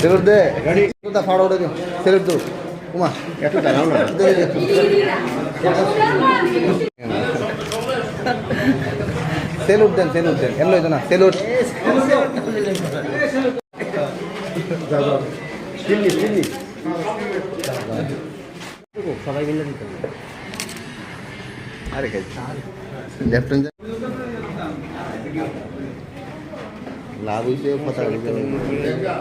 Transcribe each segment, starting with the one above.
Salute দে। কোথা ফাড়া ওটা সেলুট দো। উমা। একটু দাঁড়াও না। সেলুট দেন সেলুট দেন। এমন না। সেলুট। সবাই মিলে দিতে আরে খাই লেফটেন্ট লাভ হইছে কথা হইছে এবারে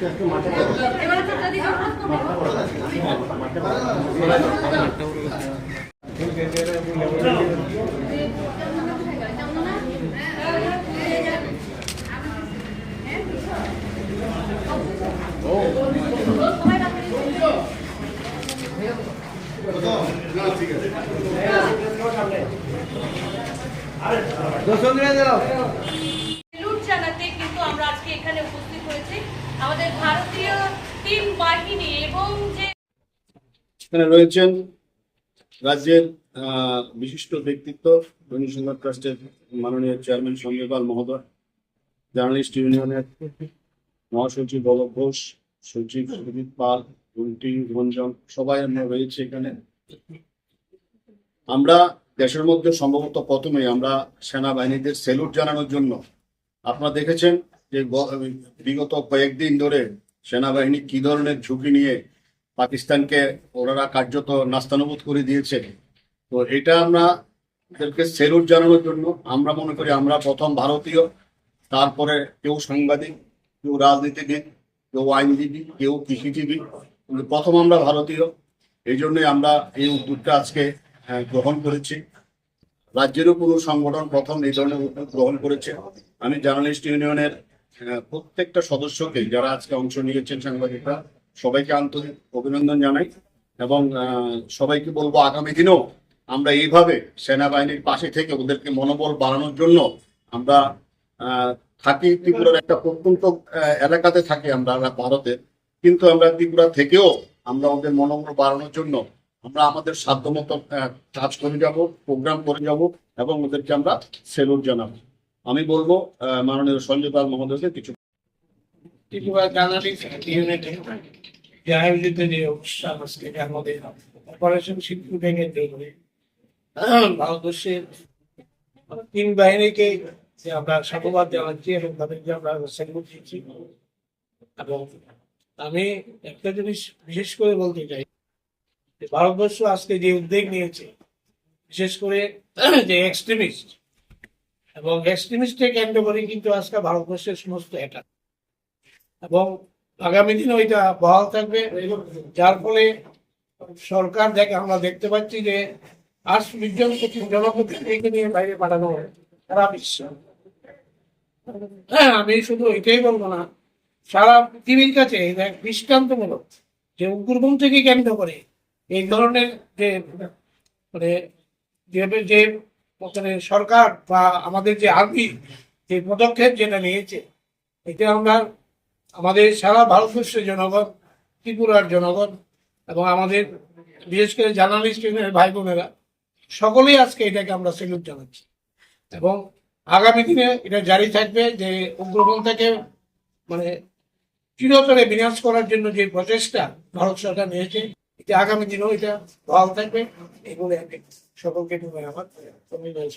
ছোটটা দিকে অনুরোধ করব। সেলুট জানাতে কিন্তু আমরা আজকে এখানে উপস্থিত হয়েছি আমাদের এখানে রয়েছেন রাজ্যের বিশিষ্ট ব্যক্তিত্ব ট্রাস্টের মাননীয় চেয়ারম্যান সঞ্জয় পাল মহোদয়, জার্নালিস্ট ইউনিয়নের মহাসচিব বলব ঘোষ, সচিব সুদীপ পাল গুলটি রঞ্জন সবাই আমরা রয়েছে এখানে। আমরা দেশের মধ্যে সম্ভবত প্রথমে আমরা সেনাবাহিনীদের সেলুট জানানোর জন্য আপনারা দেখেছেন যে বিগত কয়েকদিন ধরে সেনাবাহিনী কি ধরনের ঝুঁকি নিয়ে পাকিস্তানকে ওনারা কার্যত নাস্তানুবোধ করে দিয়েছে। তো এটা আমরা এদেরকে সেলুট জানানোর জন্য আমরা মনে করি আমরা প্রথম ভারতীয় তারপরে কেউ সাংবাদিক কেউ রাজনীতিবিদ কেউ আইনজীবী কেউ কৃষিজীবী প্রথম আমরা ভারতীয়। এই জন্যই আমরা এই উদ্যোগটা আজকে আহ, গ্রহণ করেছি। রাজ্যেরও কোনো সংগঠন প্রথম এই ধরনের উদ্যোগ গ্রহণ করেছে। আমি জার্নালিস্ট ইউনিয়নের প্রত্যেকটা সদস্যকে যারা আজকে অংশ নিয়েছেন সাংবাদিকরা, সবাইকে আন্তরিক অভিনন্দন জানাই এবং সবাইকে বলব আগামী দিনেও আমরা এইভাবে সেনাবাহিনীর পাশে থেকে ওদেরকে মনোবল বাড়ানোর জন্য আমরা থাকি ত্রিপুরার একটা প্রত্যন্ত এলাকাতে থাকি আমরা ভারতে। কিন্তু আমরা ত্রিপুরা থেকেও আমরা ওদের মনোবল বাড়ানোর জন্য আমরা আমাদের সাধ্যমতো কাজ করে যাব, প্রোগ্রাম করে যাব এবং ওদেরকে আমরা সেলুট জানাব। আমি বলব মাননীয় সঞ্জয় পাল মহোদয়কে কিছু ভারতবর্ষের তিন বাহিনীকে আমরা সাধুবাদ জানাচ্ছি এবং তাদেরকে আমরা স্যালুট দিচ্ছি। এবং আমি একটা জিনিস বিশেষ করে বলতে চাই ভারতবর্ষ আজকে যে উদ্যোগ নিয়েছে, বিশেষ করে যে এক্সট্রিমিস্ট এবং এক্সট্রিমিস্টকে কেন্দ্র করে কিন্তু আজকে ভারতবর্ষের সমস্ত এটা। এবং আগামী দিনে ওইটা বহাল থাকবে যার ফলে সরকার দেখে আমরা দেখতে পাচ্ছি যে আজ বিজন জনপ্রতিনিধিকে নিয়ে বাইরে পাঠানো হয়, সারা বিশ্ব। হ্যাঁ আমি শুধু এটাই বলব না, সারা পৃথিবীর কাছে দৃষ্টান্তমূলক যে উগ্রপন্থীকে কেন্দ্র করে এই ধরনের যে মানে যে যে মানে সরকার বা আমাদের যে আর্মি যে পদক্ষেপ যেটা নিয়েছে, এটা আমরা আমাদের সারা ভারতবর্ষের জনগণ, ত্রিপুরার জনগণ এবং আমাদের বিশেষ করে জার্নালিস্ট ভাই বোনেরা সকলেই আজকে এটাকে আমরা সেলুট জানাচ্ছি। এবং আগামী দিনে এটা জারি থাকবে যে উগ্রপন্থাকে মানে চিরতরে বিনাশ করার জন্য যে প্রচেষ্টা ভারত সরকার নিয়েছে, এটা আগামী দিনেও এটা বহাল থাকবে এগুলো সকলকে আমার। অভিনয়